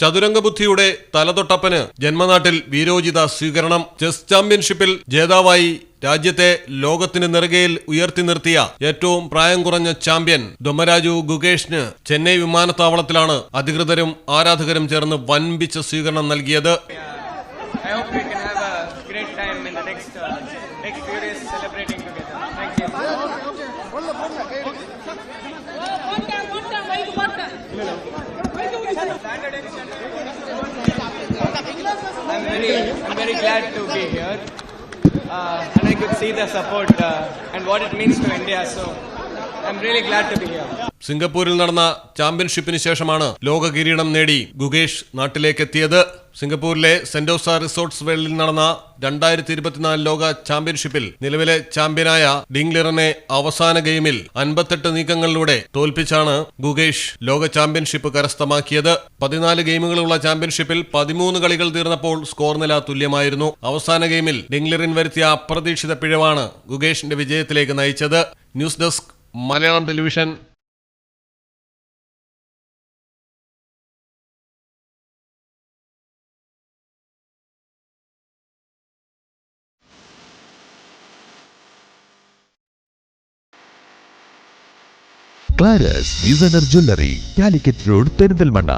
ചതുരംഗബുദ്ധിയുടെ തലതൊട്ടപ്പന് ജന്മനാട്ടിൽ വീരോചിത സ്വീകരണം ചെസ് ചാമ്പ്യൻഷിപ്പിൽ ജേതാവായി രാജ്യത്തെ ലോകത്തിന് നെറുകയിൽ ഉയർത്തി നിർത്തിയ ഏറ്റവും പ്രായം കുറഞ്ഞ ചാമ്പ്യൻ ദൊമരാജു ഗുഗേഷിന് ചെന്നൈ വിമാനത്താവളത്തിലാണ് അധികൃതരും ആരാധകരും ചേർന്ന് വൻപിച്ച സ്വീകരണം നൽകിയത് next uh, next is celebrating together. I'm very I'm very glad to be here, uh, and I could see the support uh, and what it means to India. So സിംഗപ്പൂരിൽ നടന്ന ചാമ്പ്യൻഷിപ്പിന് ശേഷമാണ് ലോക കിരീടം നേടി ഗുഗേഷ് നാട്ടിലേക്കെത്തിയത്. സിംഗപ്പൂരിലെ സെന്റോസ റിസോർട്ട്സ് വേൾഡിൽ നടന്ന രണ്ടായിരത്തി ഇരുപത്തിനാല് ലോക ചാമ്പ്യൻഷിപ്പിൽ നിലവിലെ ചാമ്പ്യനായ ഡിംഗ്ലിറിനെ അവസാന ഗെയിമിൽ അൻപത്തെട്ട് നീക്കങ്ങളിലൂടെ തോൽപ്പിച്ചാണ് ഗുഗേഷ് ലോക ചാമ്പ്യൻഷിപ്പ് കരസ്ഥമാക്കിയത്. പതിനാല് ഗെയിമുകളുള്ള ചാമ്പ്യൻഷിപ്പിൽ പതിമൂന്ന് കളികൾ തീർന്നപ്പോൾ സ്കോർ നില തുല്യമായിരുന്നു. അവസാന ഗെയിമിൽ ഡിംഗ്ലിറിൻ വരുത്തിയ അപ്രതീക്ഷിത പിഴവാണ് ഗുഗേഷിന്റെ വിജയത്തിലേക്ക് നയിച്ചത്. News desk Malayalam television. Claras designer jewellery Calicut road Perinthalmanna